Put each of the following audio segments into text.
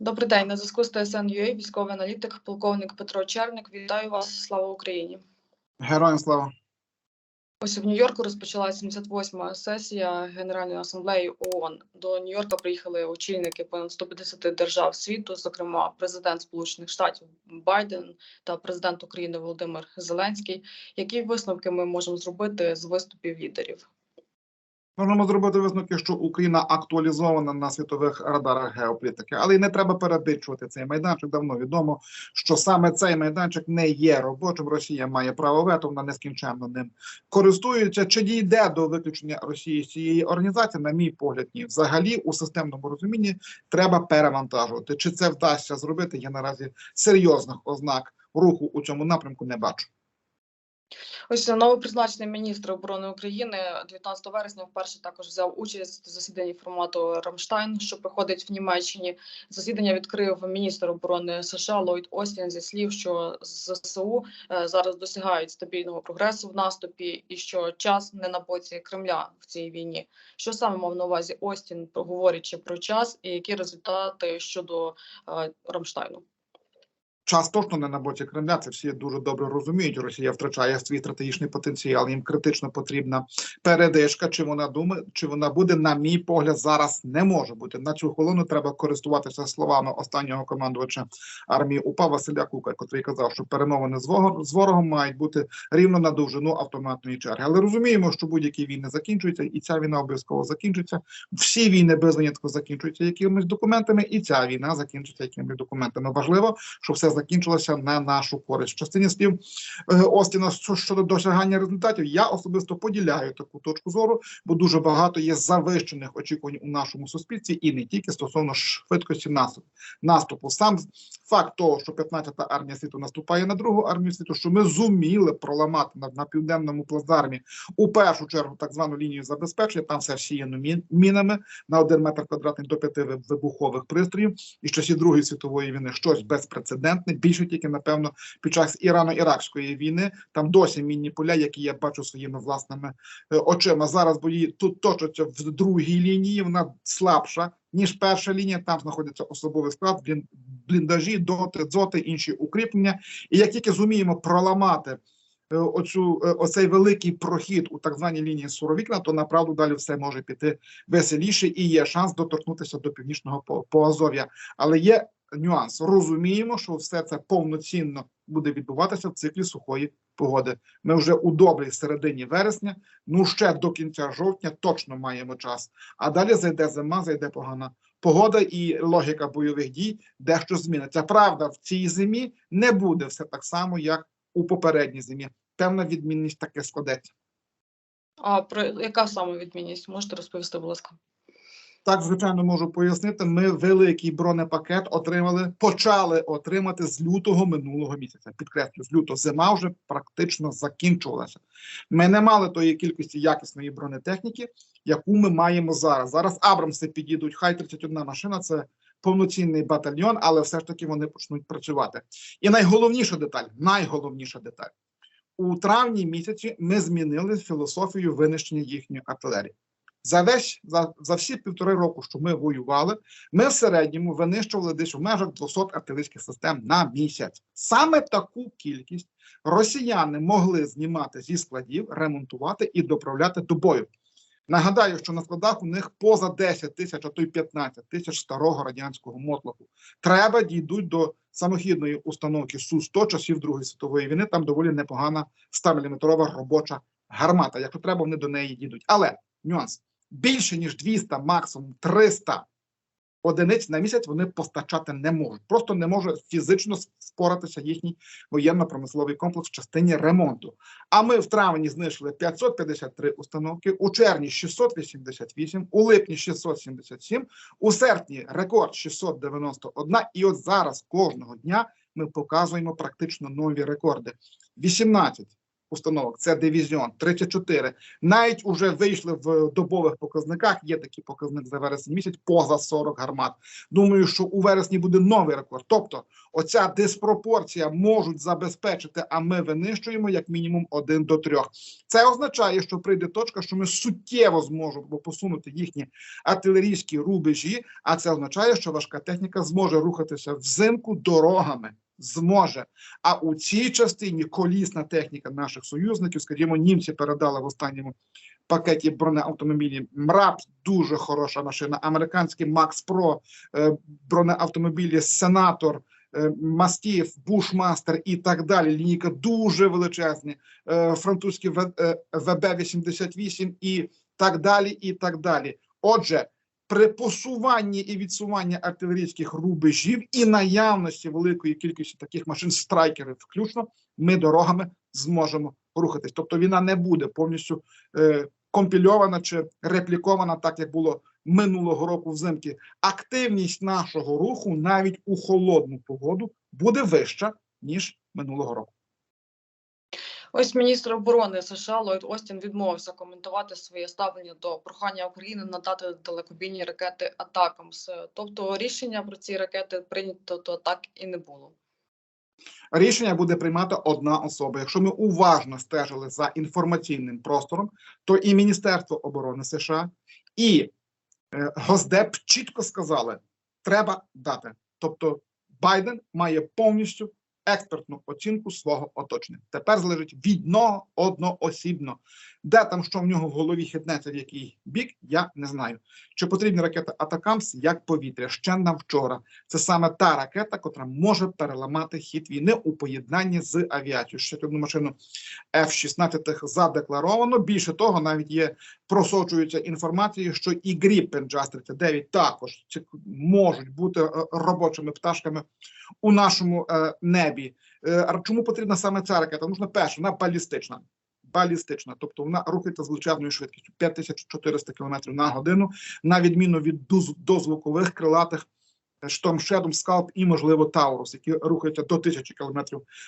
Добрий день. На зв'язку з ТСН.UA, військовий аналітик, полковник Петро Черник. Вітаю вас. Слава Україні. Героям слава. Ось в Нью-Йорку розпочалася 78-ма сесія Генеральної асамблеї ООН. До Нью-Йорка приїхали очільники понад 150 держав світу, зокрема президент Сполучених Штатів Байден та президент України Володимир Зеленський. Які висновки ми можемо зробити з виступів лідерів? Можемо зробити висновки, що Україна актуалізована на світових радарах геополітики, але й не треба передбачувати цей майданчик. Давно відомо, що саме цей майданчик не є робочим. Росія має право вето, вона нескінченно ним користується. Чи дійде до виключення Росії з цієї організації? На мій погляд, ні. Взагалі, у системному розумінні треба перевантажувати. Чи це вдасться зробити? Я наразі серйозних ознак руху у цьому напрямку не бачу. Ось новопризначений міністр оборони України 19 вересня вперше також взяв участь в засіданні формату Рамштайн, що проходить в Німеччині. Засідання відкрив міністр оборони США Ллойд Остін зі слів, що ЗСУ е, зараз досягають стабільного прогресу в наступі, і що час не на боці Кремля в цій війні. Що саме мав на увазі Остін, говорячи про час, і які результати щодо е, Рамштайну? Час точно не на боці Кремля. Це всі дуже добре розуміють. Росія втрачає свій стратегічний потенціал. Їм критично потрібна передишка. Чи вона думає, чи вона буде, на мій погляд, зараз не може бути. На цю хвилину треба користуватися словами останнього командувача армії УПА Василя Кука, який казав, що перемовини з ворогом, мають бути рівно на довжину автоматної черги. Але розуміємо, що будь-які війни закінчуються, і ця війна обов'язково закінчиться. Всі війни без винятку закінчуються якимись документами, і ця війна закінчиться якимись документами. Важливо, щоб все закінчилося на нашу користь. В частині слів е, Остіна щодо досягання результатів, я особисто поділяю таку точку зору, бо дуже багато є завищених очікувань у нашому суспільстві, і не тільки стосовно швидкості наступу. Наступу сам факт того, що 15-та армія світу наступає на другу армію світу, що ми зуміли проламати на, на південному плацдармі у першу чергу так звану лінію забезпечення. Там все всіяно мін- мінами на один метр квадратний до п'яти вибухових пристроїв і з часів Другої світової війни щось безпрецедентне. Більше тільки напевно під час Ірано-Іракської війни там досі мінні поля, які я бачу своїми власними е, очима. Зараз бої тут точаться в другій лінії. Вона слабша ніж перша лінія. Там знаходиться особовий склад, блін- бліндажі, доти, дзоти, інші укріплення. І як тільки зуміємо проламати. Е, Оцю е, оцей великий прохід у так званій лінії Суровікна, то направду далі все може піти веселіше і є шанс доторкнутися до північного по- Поазов'я. Але є нюанс. Розуміємо, що все це повноцінно буде відбуватися в циклі сухої погоди. Ми вже у добрій середині вересня, ну ще до кінця жовтня точно маємо час. А далі зайде зима, зайде погана погода і логіка бойових дій дещо зміниться. Правда, в цій зимі не буде все так само, як у попередній зимі. Певна відмінність таке складеться. А про яка саме відмінність? Можете розповісти, будь ласка? Так, звичайно, можу пояснити. Ми великий бронепакет отримали, почали отримати з лютого минулого місяця. Підкреслю, з лютого зима вже практично закінчувалася. Ми не мали тої кількості якісної бронетехніки, яку ми маємо зараз. Зараз Абрамси підійдуть. Хай 31 машина це повноцінний батальйон, але все ж таки вони почнуть працювати. І найголовніша деталь, найголовніша деталь. У травні місяці ми змінили філософію винищення їхньої артилерії. За весь за, за всі півтори року, що ми воювали, ми в середньому винищували десь в межах 200 артилерійських систем на місяць. Саме таку кількість росіяни могли знімати зі складів, ремонтувати і доправляти до бою. Нагадаю, що на складах у них поза 10 тисяч, а то й 15 тисяч старого радянського мотлоху. Треба дійдуть до самохідної установки Су-100 часів Другої світової війни. Там доволі непогана 100-мм робоча гармата. Якщо треба, вони до неї дійдуть. Але нюанс більше ніж 200, максимум 300 одиниць на місяць вони постачати не можуть. Просто не може фізично впоратися їхній воєнно-промисловий комплекс в частині ремонту. А ми в травні знищили 553 установки, у червні 688, у липні 677, у серпні рекорд 691. І от зараз кожного дня ми показуємо практично нові рекорди. 18 установок. Це дивізіон 34. Навіть уже вийшли в добових показниках. Є такий показник за вересень місяць поза 40 гармат. Думаю, що у вересні буде новий рекорд. Тобто, оця диспропорція можуть забезпечити, а ми винищуємо як мінімум один до трьох. Це означає, що прийде точка, що ми суттєво зможемо посунути їхні артилерійські рубежі. А це означає, що важка техніка зможе рухатися взимку дорогами. Зможе. А у цій частині колісна техніка наших союзників, скажімо, німці передали в останньому пакеті бронеавтомобілів. МРАП дуже хороша машина. Американський Макс Про е, бронеавтомобілі Сенатор. е, Мастів, Бушмастер і так далі. Лінійка дуже величезні. Е, Французькі ВБ-88 і так далі. І так далі. Отже, при посуванні і відсуванні артилерійських рубежів і наявності великої кількості таких машин, страйкерів, включно, ми дорогами зможемо рухатись. Тобто війна не буде повністю е, компільована чи реплікована, так як було минулого року взимки. Активність нашого руху навіть у холодну погоду буде вища ніж минулого року. Ось міністр оборони США Ллойд Остін відмовився коментувати своє ставлення до прохання України надати далекобійні ракети Атакамс. Тобто рішення про ці ракети прийнято то так і не було. Рішення буде приймати одна особа. Якщо ми уважно стежили за інформаційним простором, то і Міністерство оборони США, і е, Госдеп чітко сказали, треба дати. Тобто Байден має повністю експертну оцінку свого оточення. Тепер залежить від нього одноосібно. Де там, що в нього в голові хитнеться в який бік, я не знаю. Чи потрібні ракети Атакамс як повітря ще на вчора. Це саме та ракета, котра може переламати хід війни у поєднанні з авіацією. Ще одну машину F-16 задекларовано. Більше того, навіть є просочується інформація, що і Gripen JAS-39 також можуть бути е, робочими пташками у нашому е, небі. Е, чому потрібна саме ця ракета? Тому що перше, вона балістична. Балістична, тобто вона рухається з величезною швидкістю 5400 км на годину, на відміну від доз- дозвукових крилатих е, Шедом, Скалп і, можливо, Таурус, які рухаються до 1000 км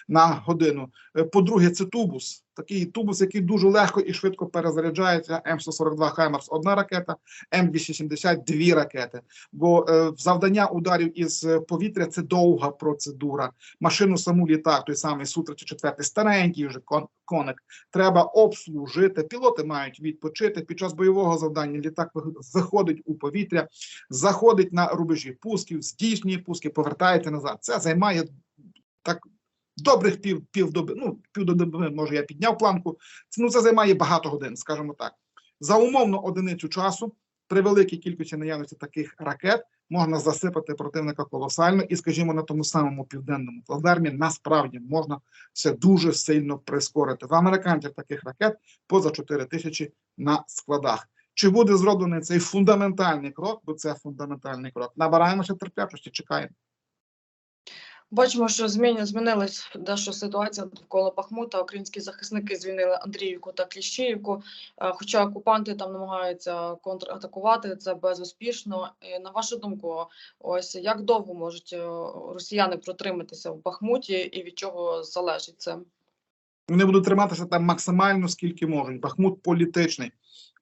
на годину. Е, По-друге, це тубус. Такий тубус, який дуже легко і швидко перезаряджається. М142 Хаймерс одна ракета, М270 дві ракети. Бо е, завдання ударів із е, повітря це довга процедура. Машину саму літак, той самий Су-34, старенький вже кон, коник. Треба обслужити. Пілоти мають відпочити. Під час бойового завдання літак виходить у повітря, заходить на рубежі пусків, здійснює пуски, повертається назад. Це займає так добрих пів півдоби. Ну півдоби, може, я підняв планку. Ну це займає багато годин, скажімо так. За умовно одиницю часу при великій кількості наявності таких ракет можна засипати противника колосально, і, скажімо, на тому самому південному плацдармі насправді можна це дуже сильно прискорити. В американців таких ракет поза 4 тисячі на складах. Чи буде зроблений цей фундаментальний крок? Бо це фундаментальний крок. Набираємося терплячості, чекаємо. Бачимо, що зміни змінилась дещо ситуація довкола Бахмута. Українські захисники звільнили Андріївку та Кліщіївку. Е, Хоча окупанти там намагаються контратакувати це безуспішно. На вашу думку, ось як довго можуть е, росіяни протриматися в Бахмуті, і від чого залежить це? Вони будуть триматися там максимально скільки можуть. Бахмут політичний.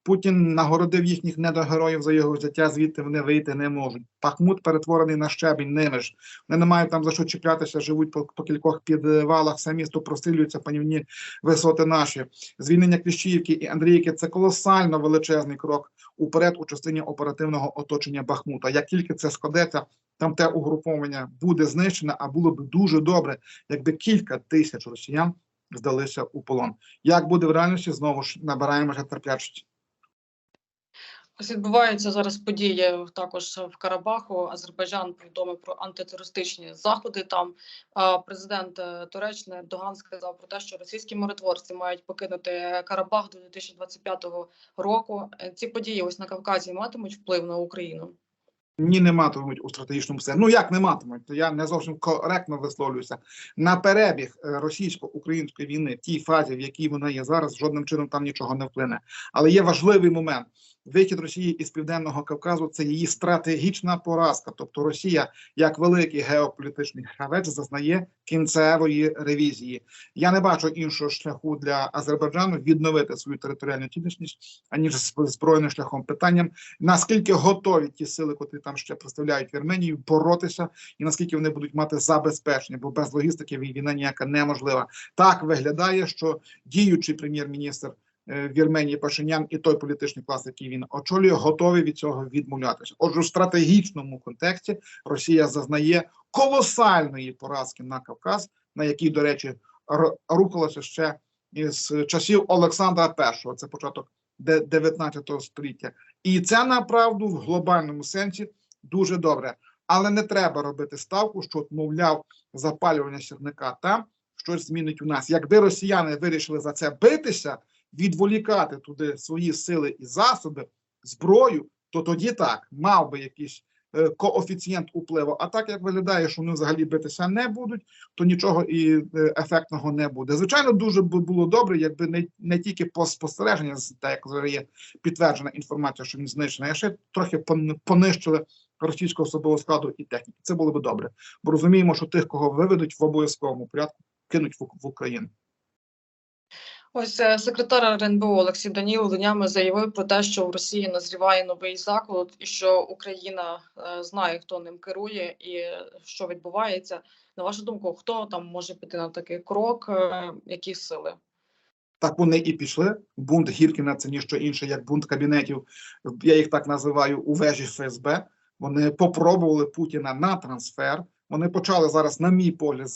Путін нагородив їхніх недогероїв за його життя, звідти вони вийти не можуть. Бахмут перетворений на щебінь ними ж. Вони не мають там за що чіплятися, живуть по, по кількох підвалах, все місто прострілюються панівні висоти наші. Звільнення Кліщіївки і Андріївки – це колосально величезний крок уперед у частині оперативного оточення Бахмута. Як тільки це складеться, там те угруповання буде знищене, а було б дуже добре, якби кілька тисяч росіян здалися у полон. Як буде в реальності, знову ж набираємося терплячості. Відбуваються зараз події також в Карабаху. Азербайджан повідомив про антитерористичні заходи. Там президент е, Туреччини Ердоган сказав про те, що російські миротворці мають покинути Карабах до 2025 року. Е, Ці події ось на Кавказі матимуть вплив на Україну. Ні, не матимуть у стратегічному сенсі. Ну як не матимуть? То я не зовсім коректно висловлююся. На перебіг е, російсько-української війни в тій фазі, в якій вона є зараз, жодним чином там нічого не вплине. Але є важливий момент. Вихід Росії із південного Кавказу це її стратегічна поразка. Тобто Росія, як великий геополітичний гравець, зазнає кінцевої ревізії. Я не бачу іншого шляху для Азербайджану відновити свою територіальну цілісність, аніж збройним шляхом. Питанням наскільки готові ті сили, котрі там ще представляють Вірменію, боротися, і наскільки вони будуть мати забезпечення, бо без логістики війна ніяка неможлива. Так виглядає, що діючий прем'єр-міністр е, Вірменії Пашинян і той політичний клас, який він очолює, готові від цього відмовлятися. Отже, у стратегічному контексті Росія зазнає колосальної поразки на Кавказ, на якій, до речі, р- рухалося ще із часів Олександра І, це початок де- 19 століття. І це направду в глобальному сенсі дуже добре. Але не треба робити ставку, що, мовляв, запалювання сірника там щось змінить у нас. Якби росіяни вирішили за це битися, відволікати туди свої сили і засоби, зброю, то тоді так мав би якийсь е, коефіцієнт впливу. А так як виглядає, що вони взагалі битися не будуть, то нічого і е, ефектного не буде. Звичайно, дуже б було добре, якби не, не тільки по спостереження, так як зараз є підтверджена інформація, що він знищений, а ще трохи понищили російського особового складу і техніки. Це було би добре. Бо розуміємо, що тих, кого виведуть в обов'язковому порядку, кинуть в, Україну. Ось е, секретар РНБО Олексій Данілов днями заявив про те, що в Росії назріває новий заклад, і що Україна е, знає, хто ним керує і е, що відбувається. На вашу думку, хто там може піти на такий крок? Які сили? Так вони і пішли. Бунт Гіркіна це ніщо інше, як бунт кабінетів. Я їх так називаю у вежі ФСБ. Вони попробували Путіна на трансфер. Вони почали зараз, на мій погляд,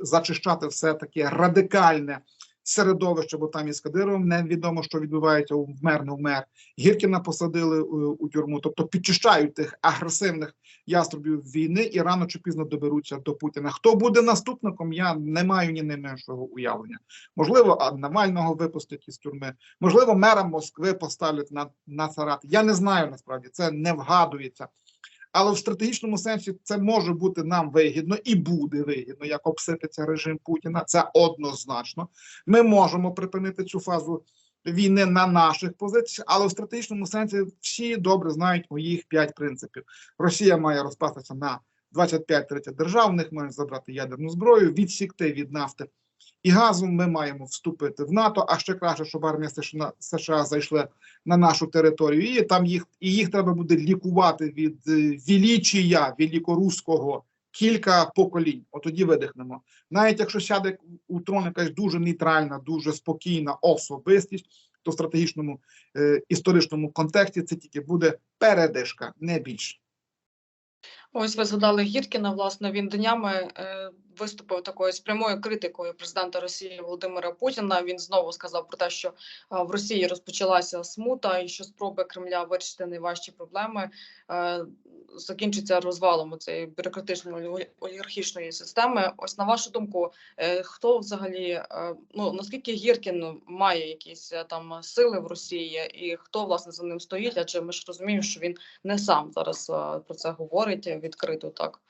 зачищати все таке радикальне середовище, бо там із Кадировим невідомо, що відбувається у вмер, не вмер. Гіркіна посадили е, у тюрму, тобто підчищають тих агресивних яструбів війни і рано чи пізно доберуться до Путіна. Хто буде наступником? Я не маю ні найменшого уявлення. Можливо, Навального випустять із тюрми. Можливо, мера Москви поставлять на, на царат. Я не знаю насправді, це не вгадується. Але в стратегічному сенсі це може бути нам вигідно і буде вигідно, як обсипеться режим Путіна. Це однозначно. Ми можемо припинити цю фазу війни на наших позиціях, але в стратегічному сенсі всі добре знають моїх п'ять принципів. Росія має розпастися на 25-30 держав, в них мають забрати ядерну зброю, відсікти від нафти і газу. Ми маємо вступити в НАТО. А ще краще, щоб армія США, США зайшли на нашу територію, і там їх і їх треба буде лікувати від е, величія великоруського кілька поколінь. От тоді видихнемо. Навіть якщо сяде у трон якась дуже нейтральна, дуже спокійна особистість, то в стратегічному е, історичному контексті це тільки буде передишка, не більше. Ось ви згадали Гіркіна. Власне, він днями е, виступив такою з прямою критикою президента Росії Володимира Путіна. Він знову сказав про те, що е, в Росії розпочалася смута, і що спроби Кремля вирішити найважчі проблеми е, закінчиться розвалом цієї бюрократичної олігархічної системи. Ось на вашу думку, е, хто взагалі ну наскільки Гіркін має якісь там сили в Росії, і хто власне за ним стоїть? Адже ми ж розуміємо, що він не сам зараз про це говорить відкрито так.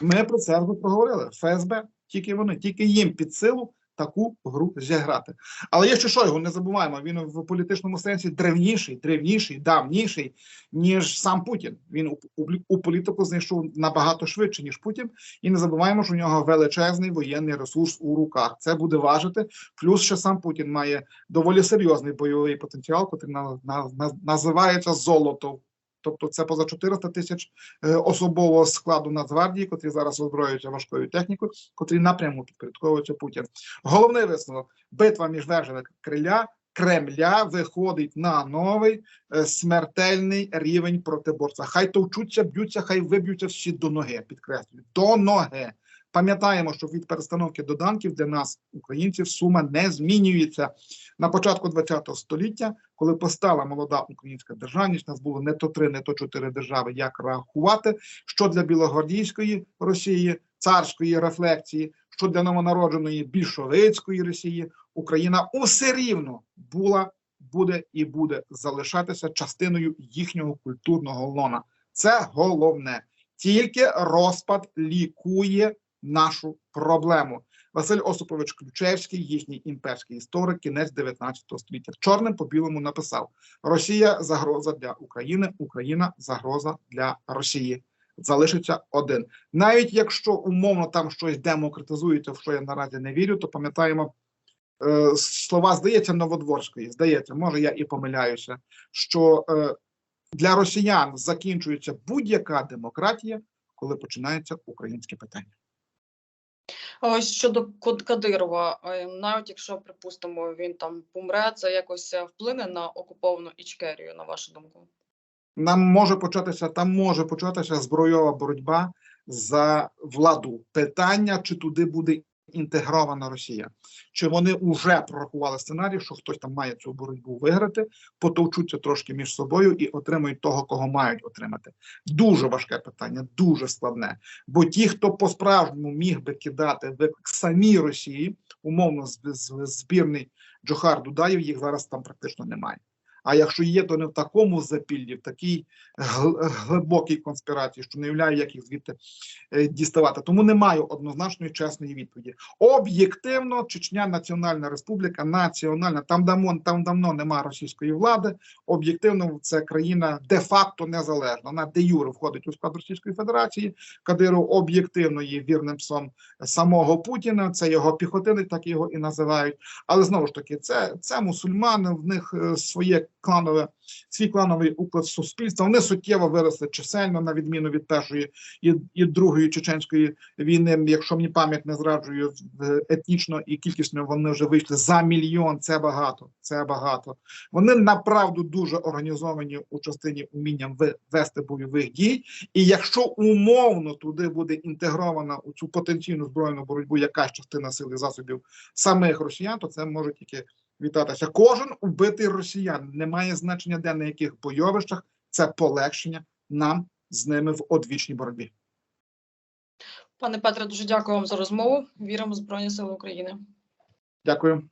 Ми про це вже проговорили. ФСБ, тільки вони, тільки їм під силу таку гру зіграти. Але є ще Шойгу, не забуваємо, він в політичному сенсі древніший, древніший, давніший, ніж сам Путін. Він у, у, у політику знайшов набагато швидше, ніж Путін. І не забуваємо, що у нього величезний воєнний ресурс у руках. Це буде важити. Плюс ще сам Путін має доволі серйозний бойовий потенціал, який на, на, на, називається золото. Тобто це поза 400 тисяч е, особового складу Нацгвардії, котрі зараз озброюються важкою технікою, котрі напряму підпорядковуються Путін. Головний висновок: битва між вежами криля Кремля виходить на новий е, смертельний рівень протиборця. Хай товчуться, б'ються, хай виб'ються всі до ноги. Підкреслюю, до ноги. Пам'ятаємо, що від перестановки доданків для нас, українців, сума не змінюється. На початку ХХ століття, коли постала молода українська державність, нас було не то три, не то чотири держави, як рахувати, що для білогвардійської Росії, царської рефлексії, що для новонародженої більшовицької Росії, Україна усе рівно була, буде і буде залишатися частиною їхнього культурного лона. Це головне. Тільки розпад лікує нашу проблему. Василь Осипович Ключевський, їхній імперський історик, кінець 19 століття. Чорним по білому написав: Росія загроза для України, Україна загроза для Росії. Залишиться один. Навіть якщо умовно там щось демократизується, в що я наразі не вірю, то пам'ятаємо е, слова, здається, Новодворської. Здається, може я і помиляюся, що е, для росіян закінчується будь-яка демократія, коли починається українське питання. Ось щодо Кадирова, е, навіть якщо припустимо, він там помре, це якось е, вплине на окуповану Ічкерію, на вашу думку? Нам може початися там може початися збройова боротьба за владу. Питання, чи туди буде інтегрована Росія, чи вони вже прорахували сценарій, що хтось там має цю боротьбу виграти, потовчуться трошки між собою і отримають того, кого мають отримати. Дуже важке питання, дуже складне. Бо ті, хто по-справжньому міг би кидати виклик самій Росії, умовно збірний Джохар Дудаєв, їх зараз там практично немає. А якщо є, то не в такому запіллі, в такій глибокій конспірації, що не уявляю, як їх звідти е, діставати. Тому не маю однозначної чесної відповіді. Об'єктивно, Чечня Національна Республіка, національна, там давно, там давно немає російської влади. Об'єктивно, це країна де-факто незалежна. Вона де юре входить у склад Російської Федерації. Кадиров об'єктивно є вірним псом самого Путіна. Це його піхотинець, так його і називають. Але знову ж таки, це, це мусульмани, в них е, своє кланове, свій клановий уклад суспільства. Вони суттєво виросли чисельно, на відміну від першої і, і другої чеченської війни. Якщо мені пам'ять не зраджує етнічно і кількісно, вони вже вийшли за мільйон. Це багато. Це багато. Вони направду дуже організовані у частині умінням вести бойових дій. І якщо умовно туди буде інтегрована у цю потенційну збройну боротьбу якась частина сили засобів самих росіян, то це може тільки вітатися. Кожен убитий росіян не має значення, де на яких бойовищах це полегшення нам з ними в одвічній боротьбі. Пане Петре, дуже дякую вам за розмову. Віримо в Збройні Сили України. Дякую.